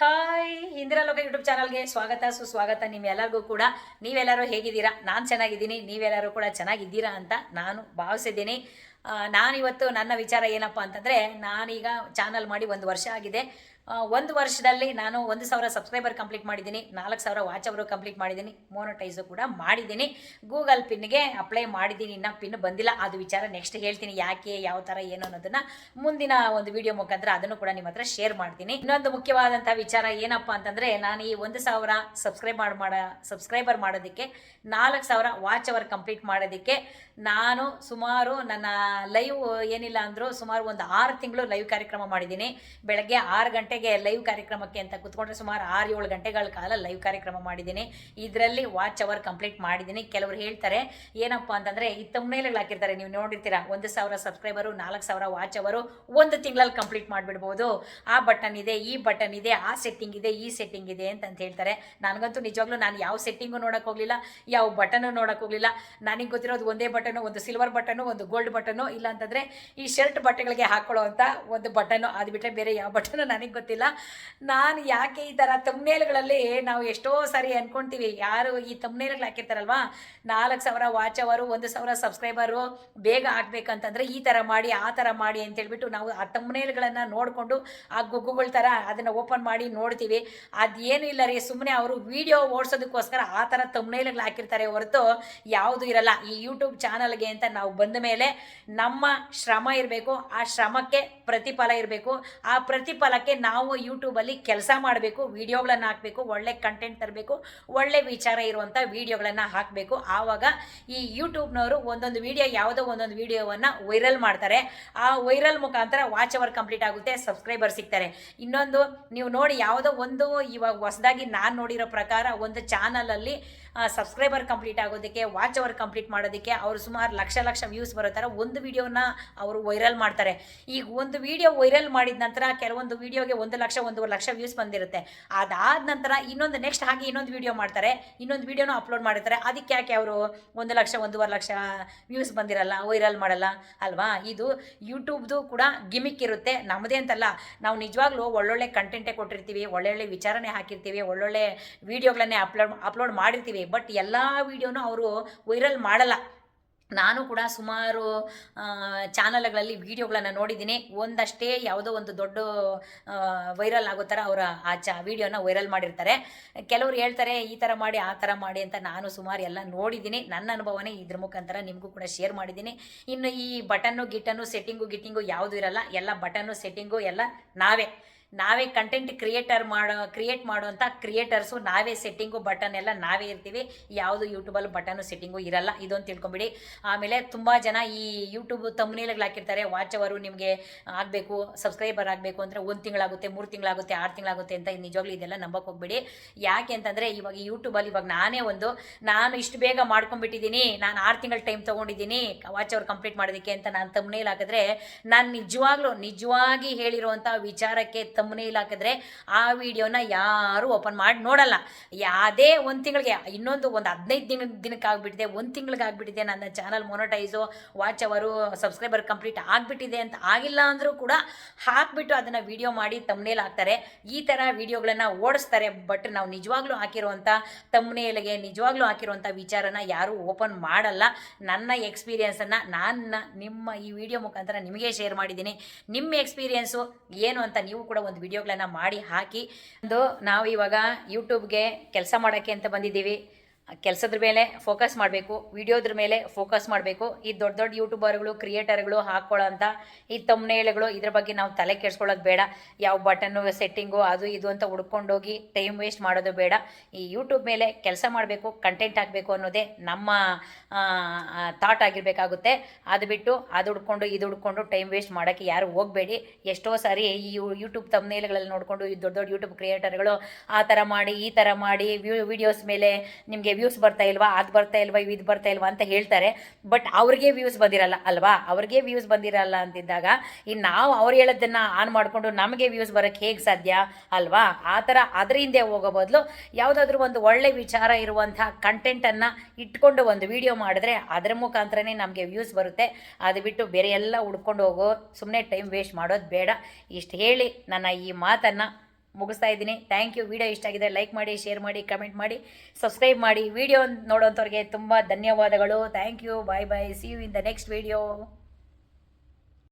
Hi Indira ಲೋಕ YouTube ಚಾನಲ್ಗೆ ಸ್ವಾಗತ, ಸುಸ್ವಾಗತ ನಿಮ್ಮೆಲ್ಲರಿಗೂ ಕೂಡ. ನೀವೆಲ್ಲರೂ ಹೇಗಿದ್ದೀರಾ? ನಾನು ಚೆನ್ನಾಗಿದ್ದೀನಿ, ನೀವೆಲ್ಲರೂ ಕೂಡ ಚೆನ್ನಾಗಿದ್ದೀರಾ ಅಂತ ನಾನು ಭಾವಿಸಿದ್ದೀನಿ. ನಾನಿವತ್ತು ನನ್ನ ವಿಚಾರ ಏನಪ್ಪ ಅಂತಂದರೆ, ನಾನೀಗ ಚಾನಲ್ ಮಾಡಿ ಒಂದು ವರ್ಷ ಆಗಿದೆ. ಒಂದು ವರ್ಷದಲ್ಲಿ ನಾನು ಒಂದು ಸಾವಿರ ಸಬ್ಸ್ಕ್ರೈಬರ್ ಕಂಪ್ಲೀಟ್ ಮಾಡಿದ್ದೀನಿ, ನಾಲ್ಕು ಸಾವಿರ ವಾಚ್ ಅವರು ಕಂಪ್ಲೀಟ್ ಮಾಡಿದ್ದೀನಿ ಮೋನೋಟೈಸು ಕೂಡ ಮಾಡಿದ್ದೀನಿ. ಗೂಗಲ್ ಪಿನ್ಗೆ ಅಪ್ಲೈ ಮಾಡಿದ್ದೀನಿ, ಇನ್ನೂ ಪಿನ್ ಬಂದಿಲ್ಲ, ಅದು ವಿಚಾರ ನೆಕ್ಸ್ಟ್ ಹೇಳ್ತೀನಿ, ಯಾಕೆ, ಯಾವ ಥರ ಏನು ಅನ್ನೋದನ್ನು ಮುಂದಿನ ಒಂದು ವಿಡಿಯೋ ಮುಖಾಂತರ ಅದನ್ನು ಕೂಡ ನಿಮ್ಮ ಹತ್ರ ಶೇರ್ ಮಾಡ್ತೀನಿ. ಇನ್ನೊಂದು ಮುಖ್ಯವಾದಂಥ ವಿಚಾರ ಏನಪ್ಪ ಅಂತಂದರೆ, ನಾನು ಈ ಒಂದು ಸಾವಿರ ಸಬ್ಸ್ಕ್ರೈಬ್ ಮಾಡಿ, ಮಾಡ ಸಬ್ಸ್ಕ್ರೈಬರ್ ಮಾಡೋದಕ್ಕೆ, ನಾಲ್ಕು ಸಾವಿರ ವಾಚ್ ಅವರ್ ಕಂಪ್ಲೀಟ್ ಮಾಡೋದಕ್ಕೆ, ನಾನು ಸುಮಾರು ನನ್ನ ಲೈವ್ ಏನಿಲ್ಲ ಅಂದರೂ ಸುಮಾರು ಒಂದು ಆರು ತಿಂಗಳು ಲೈವ್ ಕಾರ್ಯಕ್ರಮ ಮಾಡಿದ್ದೀನಿ. ಬೆಳಗ್ಗೆ ಆರು ಗಂಟೆಗೆ ಲೈವ್ ಕಾರ್ಯಕ್ರಮಕ್ಕೆ ಅಂತ ಕುತ್ಕೊಂಡ್ರೆ ಸುಮಾರು ಆರು ಏಳು ಗಂಟೆಗಳ ಕಾಲ ಲೈವ್ ಕಾರ್ಯಕ್ರಮ ಮಾಡಿದ್ದೀನಿ. ಇದರಲ್ಲಿ ವಾಚ್ ಅವರ್ ಕಂಪ್ಲೀಟ್ ಮಾಡಿದ್ದೀನಿ. ಕೆಲವರು ಹೇಳ್ತಾರೆ, ಏನಪ್ಪ ಅಂತಂದರೆ ಈ ತಮ್ಮನೇಲಿ ಹಾಕಿರ್ತಾರೆ. ನೀವು ನೋಡಿರ್ತೀರಾ, ಒಂದು ಸಾವಿರ ಸಬ್ಸ್ಕ್ರೈಬರು ನಾಲ್ಕು ಸಾವಿರ ವಾಚ್ ಅವರು ಒಂದು ತಿಂಗಳಲ್ಲಿ ಕಂಪ್ಲೀಟ್ ಮಾಡಿಬಿಡ್ಬೋದು. ಆ ಬಟನ್ ಇದೆ, ಈ ಬಟನ್ ಇದೆ, ಆ ಸೆಟ್ಟಿಂಗ್ ಇದೆ, ಈ ಸೆಟ್ಟಿಂಗ್ ಇದೆ ಅಂತ ಹೇಳ್ತಾರೆ. ನನಗಂತೂ ನಿಜವಾಗ್ಲೂ ನಾನು ಯಾವ ಸೆಟ್ಟಿಂಗು ನೋಡೋಕೆ ಹೋಗಲಿಲ್ಲ, ಯಾವ ಬಟನು ನೋಡೋಕೆ ಹೋಗಲಿಲ್ಲ. ನನಗೆ ಗೊತ್ತಿರೋದು ಒಂದೇ ಬಟನು ಒಂದು ಸಿಲ್ವರ್ ಬಟನು ಒಂದು ಗೋಲ್ಡ್ ಬಟನು ಇಲ್ಲ ಅಂತಂದ್ರೆ ಈ ಶರ್ಟ್ ಬಟ್ಟೆಗಳಿಗೆ ಹಾಕೊಳ್ಳೋ ಅಂತ ಒಂದು ಬಟನು ಅದು ಬಿಟ್ಟರೆ ಬೇರೆ ಯಾವ ಬಟನು ನನಗೆ ಗೊತ್ತಿಲ್ಲ. ನಾನು ಯಾಕೆ ಈ ಥರ ತಮ್ಮೇಲ್ಗಳಲ್ಲಿ ನಾವು ಎಷ್ಟೋ ಸಾರಿ ಅನ್ಕೊಂತೀವಿ. ಯಾರು ಈ ತಮ್ನೇಲ್ಗಳು ಹಾಕಿರ್ತಾರಲ್ವಾ? ನಾಲ್ಕು ಸಾವಿರ ವಾಚ್ ಅವರು ಒಂದು ಸಾವಿರ ಸಬ್ಸ್ಕ್ರೈಬರು ಬೇಗ ಹಾಕ್ಬೇಕಂತಂದ್ರೆ ಈ ಥರ ಮಾಡಿ, ಆ ಥರ ಮಾಡಿ ಅಂತ ಹೇಳ್ಬಿಟ್ಟು ನಾವು ಆ ತಮ್ನೇಲ್ಗಳನ್ನು ನೋಡಿಕೊಂಡು ಆ ಗುಗ್ಗುಗಳ ಥರ ಅದನ್ನು ಓಪನ್ ಮಾಡಿ ನೋಡ್ತೀವಿ. ಅದೇನು ಇಲ್ಲ ರೀ ಸುಮ್ಮನೆ ಅವರು ವಿಡಿಯೋ ಓಡಿಸೋದಕ್ಕೋಸ್ಕರ ಆ ಥರ ತಮ್ನೇಲ್ಗಳು ಹಾಕಿರ್ತಾರೆ ಹೊರತು ಯಾವುದು ಇರಲ್ಲ. ಈ ಯೂಟ್ಯೂಬ್ ಚಾನಲ್ಗೆ ಅಂತ ನಾವು ಬಂದ ಮೇಲೆ ನಮ್ಮ ಶ್ರಮ ಇರಬೇಕು, ಆ ಶ್ರಮಕ್ಕೆ ಪ್ರತಿಫಲ ಇರಬೇಕು. ಆ ಪ್ರತಿಫಲಕ್ಕೆ ನಾವು ಯೂಟ್ಯೂಬಲ್ಲಿ ಕೆಲಸ ಮಾಡಬೇಕು, ವೀಡಿಯೋಗಳನ್ನು ಹಾಕಬೇಕು, ಒಳ್ಳೆ ಕಂಟೆಂಟ್ ತರಬೇಕು, ಒಳ್ಳೆ ವಿಚಾರ ಇರುವಂಥ ವೀಡಿಯೋಗಳನ್ನು ಹಾಕಬೇಕು. ಆವಾಗ ಈ ಯೂಟ್ಯೂಬ್ನವರು ಒಂದೊಂದು ವೀಡಿಯೋ ಯಾವುದೋ ಒಂದೊಂದು ವೀಡಿಯೋವನ್ನು ವೈರಲ್ ಮಾಡ್ತಾರೆ. ಆ ವೈರಲ್ ಮುಖಾಂತರ ವಾಚ್ ಅವರ್ ಕಂಪ್ಲೀಟ್ ಆಗುತ್ತೆ ಸಬ್ಸ್ಕ್ರೈಬರ್ ಸಿಗ್ತಾರೆ. ಇನ್ನೊಂದು, ನೀವು ನೋಡಿ ಯಾವುದೋ ಒಂದು ಇವಾಗ ಹೊಸದಾಗಿ ನಾನು ನೋಡಿರೋ ಪ್ರಕಾರ ಒಂದು ಚಾನಲಲ್ಲಿ ಸಬ್ಸ್ಕ್ರೈಬರ್ ಕಂಪ್ಲೀಟ್ ಆಗೋದಕ್ಕೆ ವಾಚ್ ಅವರ್ ಕಂಪ್ಲೀಟ್ ಮಾಡೋದಕ್ಕೆ ಅವರು ಸುಮಾರು ಲಕ್ಷ ಲಕ್ಷ ವ್ಯೂಸ್ ಬರೋ ಥರ ಒಂದು ವಿಡಿಯೋನ ಅವರು ವೈರಲ್ ಮಾಡ್ತಾರೆ. ಈಗ ಒಂದು ವಿಡಿಯೋ ವೈರಲ್ ಮಾಡಿದ ನಂತರ ಕೆಲವೊಂದು ವಿಡಿಯೋಗೆ ಒಂದು ಲಕ್ಷ, ಒಂದೂವರೆ ಲಕ್ಷ ವ್ಯೂಸ್ ಬಂದಿರುತ್ತೆ. ಅದಾದ ನಂತರ ಇನ್ನೊಂದು ನೆಕ್ಸ್ಟ್ ಹಾಗೆ ಇನ್ನೊಂದು ವಿಡಿಯೋ ಮಾಡ್ತಾರೆ. ಇನ್ನೊಂದು ವೀಡಿಯೋನ ಅಪ್ಲೋಡ್ ಮಾಡಿರ್ತಾರೆ. ಅದಕ್ಕೆ ಯಾಕೆ ಅವರು ಒಂದು ಲಕ್ಷ, ಒಂದೂವರೆ ಲಕ್ಷ ವ್ಯೂಸ್ ಬಂದಿರಲ್ಲ ವೈರಲ್ ಮಾಡಲ್ಲ? ಅಲ್ವಾ? ಇದು ಯೂಟ್ಯೂಬ್ದು ಕೂಡ ಗಿಮಿಕ್ ಇರುತ್ತೆ. ನಮ್ಮದೇ ಅಂತಲ್ಲ. ನಾವು ನಿಜವಾಗ್ಲೂ ಒಳ್ಳೊಳ್ಳೆ ಕಂಟೆಂಟೇ ಕೊಟ್ಟಿರ್ತೀವಿ, ಒಳ್ಳೊಳ್ಳೆ ವಿಚಾರಣೆ ಹಾಕಿರ್ತೀವಿ, ಒಳ್ಳೊಳ್ಳೆ ವಿಡಿಯೋಗಳನ್ನೇ ಅಪ್ಲೋಡ್ ಅಪ್ಲೋಡ್ ಮಾಡಿರ್ತೀವಿ. ಬಟ್ ಎಲ್ಲ ವೀಡಿಯೋನೂ ಅವರು ವೈರಲ್ ಮಾಡಲ್ಲ. ನಾನು ಕೂಡ ಸುಮಾರು ಚಾನಲ್ಗಳಲ್ಲಿ ವೀಡಿಯೋಗಳನ್ನು ನೋಡಿದ್ದೀನಿ. ಒಂದಷ್ಟೇ ಯಾವುದೋ ಒಂದು ದೊಡ್ಡ ವೈರಲ್ ಆಗೋ ಥರ ಅವರ ಆ ಚ ವೀಡಿಯೋನ ವೈರಲ್ ಮಾಡಿರ್ತಾರೆ. ಕೆಲವರು ಹೇಳ್ತಾರೆ, ಈ ಥರ ಮಾಡಿ, ಆ ಥರ ಮಾಡಿ ಅಂತ ನಾನು ಸುಮಾರು ಎಲ್ಲ ನೋಡಿದ್ದೀನಿ. ನನ್ನ ಅನುಭವನೇ ಇದ್ರ ಮುಖಾಂತರ ನಿಮಗೂ ಕೂಡ ಶೇರ್ ಮಾಡಿದ್ದೀನಿ. ಇನ್ನು ಈ ಬಟನ್ನು ಗಿಟನ್ನು ಸೆಟ್ಟಿಂಗು ಗಿಟ್ಟಿಂಗು ಯಾವುದೂ ಇರಲ್ಲ, ಎಲ್ಲ ಬಟನ್ನು ಸೆಟ್ಟಿಂಗು ಎಲ್ಲ ನಾವೇ. ನಾವೇ ಕಂಟೆಂಟ್ ಕ್ರಿಯೇಟರ್ ಮಾಡೋ ಕ್ರಿಯೇಟ್ ಮಾಡುವಂಥ ಕ್ರಿಯೇಟರ್ಸು ನಾವೇ ಸೆಟ್ಟಿಂಗು ಬಟನ್ ಎಲ್ಲ ನಾವೇ ಇರ್ತೀವಿ. ಯಾವುದು ಯೂಟ್ಯೂಬಲ್ಲಿ ಬಟನು ಸೆಟ್ಟಿಂಗು ಇರಲ್ಲ. ಇದೊಂದು ತಿಳ್ಕೊಂಬಿಡಿ. ಆಮೇಲೆ ತುಂಬ ಜನ ಈ ಯೂಟ್ಯೂಬ್ ತಮ್ಮನೇಲಿಗಳು ಹಾಕಿರ್ತಾರೆ. ವಾಚ್ ಅವರು ನಿಮಗೆ ಆಗಬೇಕು ಸಬ್ಸ್ಕ್ರೈಬರ್ ಆಗಬೇಕು ಅಂದರೆ ಒಂದು ತಿಂಗಳಾಗುತ್ತೆ, ಮೂರು ತಿಂಗಳಾಗುತ್ತೆ, ಆರು ತಿಂಗಳಾಗುತ್ತೆ ಅಂತ ನಿಜವಾಗ್ಲೂ ಇದೆಲ್ಲ ನಂಬಕ್ಕೆ ಹೋಗ್ಬಿಡಿ. ಯಾಕೆ ಅಂತಂದರೆ ಇವಾಗ ಯೂಟ್ಯೂಬಲ್ಲಿ ಇವಾಗ ನಾನೇ ಒಂದು, ನಾನು ಇಷ್ಟು ಬೇಗ ಮಾಡ್ಕೊಂಡ್ಬಿಟ್ಟಿದ್ದೀನಿ, ನಾನು ಆರು ತಿಂಗಳ ಟೈಮ್ ತೊಗೊಂಡಿದ್ದೀನಿ ವಾಚ್ ಅವ್ರು ಕಂಪ್ಲೀಟ್ ಮಾಡೋದಕ್ಕೆ ಅಂತ ನಾನು ತಮ್ಮನೇಲಿ ಹಾಕಿದ್ರೆ, ನಾನು ನಿಜವಾಗ್ಲೂ, ನಿಜವಾಗಿ ಹೇಳಿರುವಂಥ ವಿಚಾರಕ್ಕೆ ತಮ್ಮನೇಲಿ ಹಾಕಿದ್ರೆ ಆ ವಿಡಿಯೋನ ಯಾರು ಓಪನ್ ಮಾಡಿ ನೋಡಲ್ಲ. ಯಾವುದೇ ಒಂದು ತಿಂಗಳಿಗೆ, ಇನ್ನೊಂದು ಒಂದು ಹದಿನೈದು ದಿನ ದಿನಕ್ಕೆ ಆಗಿಬಿಟ್ಟಿದೆ ಒಂದು ತಿಂಗಳಿಗೆ ಆಗಿಬಿಟ್ಟಿದೆ ನನ್ನ channel monetize watch hour subscriber complete ಆಗಿಬಿಟ್ಟಿದೆ ಅಂತ ಆಗಿಲ್ಲ ಅಂದರೂ ಕೂಡ ಹಾಕಿಬಿಟ್ಟು ಅದನ್ನು ವಿಡಿಯೋ ಮಾಡಿ ತಮ್ಮನೇಲಿ ಹಾಕ್ತಾರೆ ಈ ಥರ ವಿಡಿಯೋಗಳನ್ನು ಓಡಿಸ್ತಾರೆ ಬಟ್ ನಾವು ನಿಜವಾಗ್ಲೂ ಹಾಕಿರುವಂಥ ತಮ್ಮನೇಲಿಗೆ ನಿಜವಾಗ್ಲೂ ಹಾಕಿರುವಂಥ ವಿಚಾರನ ಯಾರೂ ಓಪನ್ ಮಾಡಲ್ಲ. ನನ್ನ ಎಕ್ಸ್ಪೀರಿಯನ್ಸನ್ನು ನಾನು ನಿಮ್ಮ ಈ ವಿಡಿಯೋ ಮುಖಾಂತರ ನಿಮಗೆ ಶೇರ್ ಮಾಡಿದ್ದೀನಿ. ನಿಮ್ಮ ಎಕ್ಸ್ಪೀರಿಯನ್ಸು ಏನು ಅಂತ ನೀವು ಕೂಡ ಒಂದು ವಿಡಿಯೋಗಳನ್ನು ಮಾಡಿ ಹಾಕಿ. ಒಂದು ನಾವು ಇವಾಗ ಯೂಟ್ಯೂಬ್ಗೆ ಕೆಲಸ ಮಾಡೋಕ್ಕೆ ಅಂತ ಬಂದಿದ್ದೀವಿ. ಕೆಲಸದ್ರ ಮೇಲೆ ಫೋಕಸ್ ಮಾಡಬೇಕು ವಿಡಿಯೋದ್ರ ಮೇಲೆ ಫೋಕಸ್ ಮಾಡಬೇಕು. ಈ ದೊಡ್ಡ ದೊಡ್ಡ ಯೂಟ್ಯೂಬರ್ಗಳು ಕ್ರಿಯೇಟರ್ಗಳು ಹಾಕ್ಕೊಳ್ಳೋಂಥ ಈ ತಮ್ಮನೇಳುಗಳು ಇದ್ರ ಬಗ್ಗೆ ನಾವು ತಲೆ ಕೆಡ್ಸ್ಕೊಳ್ಳೋದು ಬೇಡ. ಯಾವ ಬಟನ್ನು ಸೆಟ್ಟಿಂಗು ಅದು ಇದು ಅಂತ ಹುಡ್ಕೊಂಡೋಗಿ ಟೈಮ್ ವೇಸ್ಟ್ ಮಾಡೋದು ಬೇಡ. ಈ ಯೂಟ್ಯೂಬ್ ಮೇಲೆ ಕೆಲಸ ಮಾಡಬೇಕು ಕಂಟೆಂಟ್ ಹಾಕಬೇಕು ಅನ್ನೋದೇ ನಮ್ಮ ಥಾಟ್ ಆಗಿರಬೇಕಾಗುತ್ತೆ. ಅದು ಬಿಟ್ಟು ಅದು ಹುಡ್ಕೊಂಡು, ಇದು ಹುಡ್ಕೊಂಡು ಟೈಮ್ ವೇಸ್ಟ್ ಮಾಡೋಕ್ಕೆ ಯಾರು ಹೋಗಬೇಡಿ. ಎಷ್ಟೋ ಸಾರಿ ಈ ಯೂಟ್ಯೂಬ್ ತಮ್ಮನೇಲ್ಗಳಲ್ಲಿ ನೋಡಿಕೊಂಡು ಈ ದೊಡ್ಡ ದೊಡ್ಡ ಯೂಟ್ಯೂಬ್ ಕ್ರಿಯೇಟರ್ಗಳು ಆ ಥರ ಮಾಡಿ, ಈ ಥರ ಮಾಡಿ ವಿಡಿಯೋಸ್ ಮೇಲೆ ನಿಮಗೆ ವ್ಯೂಸ್ ಬರ್ತಾ ಇಲ್ವಾ, ಅದು ಬರ್ತಾ ಇಲ್ವಾ, ಇದು ಬರ್ತಾ ಇಲ್ವಾ ಅಂತ ಹೇಳ್ತಾರೆ. ಬಟ್ ಅವ್ರಿಗೆ ವ್ಯೂಸ್ ಬಂದಿರಲ್ಲ ಅಲ್ವಾ? ಅವ್ರಿಗೆ ವ್ಯೂಸ್ ಬಂದಿರಲ್ಲ ಅಂತಿದ್ದಾಗ ಈ ನಾವು ಅವ್ರು ಹೇಳೋದನ್ನು ಆನ್ ಮಾಡಿಕೊಂಡು ನಮಗೆ ವ್ಯೂಸ್ ಬರೋಕ್ಕೆ ಹೇಗೆ ಸಾಧ್ಯ ಅಲ್ವಾ? ಆ ಥರ ಅದ್ರ ಹಿಂದೆ ಹೋಗೋ ಬದಲು ಯಾವುದಾದ್ರೂ ಒಂದು ಒಳ್ಳೆ ವಿಚಾರ ಇರುವಂಥ ಕಂಟೆಂಟನ್ನು ಇಟ್ಕೊಂಡು ಒಂದು ವಿಡಿಯೋ ಮಾಡಿದ್ರೆ ಅದರ ಮುಖಾಂತರನೇ ನಮಗೆ ವ್ಯೂಸ್ ಬರುತ್ತೆ. ಅದು ಬಿಟ್ಟು ಬೇರೆ ಎಲ್ಲ ಹುಡ್ಕೊಂಡು ಹೋಗೋ ಸುಮ್ಮನೆ ಟೈಮ್ ವೇಸ್ಟ್ ಮಾಡೋದು ಬೇಡ. ಇಷ್ಟು ಹೇಳಿ ನನ್ನ ಈ ಮಾತನ್ನು ಮುಗಿಸ್ತಾ ಇದ್ದೀನಿ. ಥ್ಯಾಂಕ್ ಯು ವಿಡಿಯೋ ಇಷ್ಟ ಆಗಿದೆ ಲೈಕ್ ಮಾಡಿ ಶೇರ್ ಮಾಡಿ ಕಮೆಂಟ್ ಮಾಡಿ ಸಬ್ಸ್ಕ್ರೈಬ್ ಮಾಡಿ. ವಿಡಿಯೋ ನೋಡೋಂಥವ್ರಿಗೆ ತುಂಬ ಧನ್ಯವಾದಗಳು. Thank you bye bye see you in the next video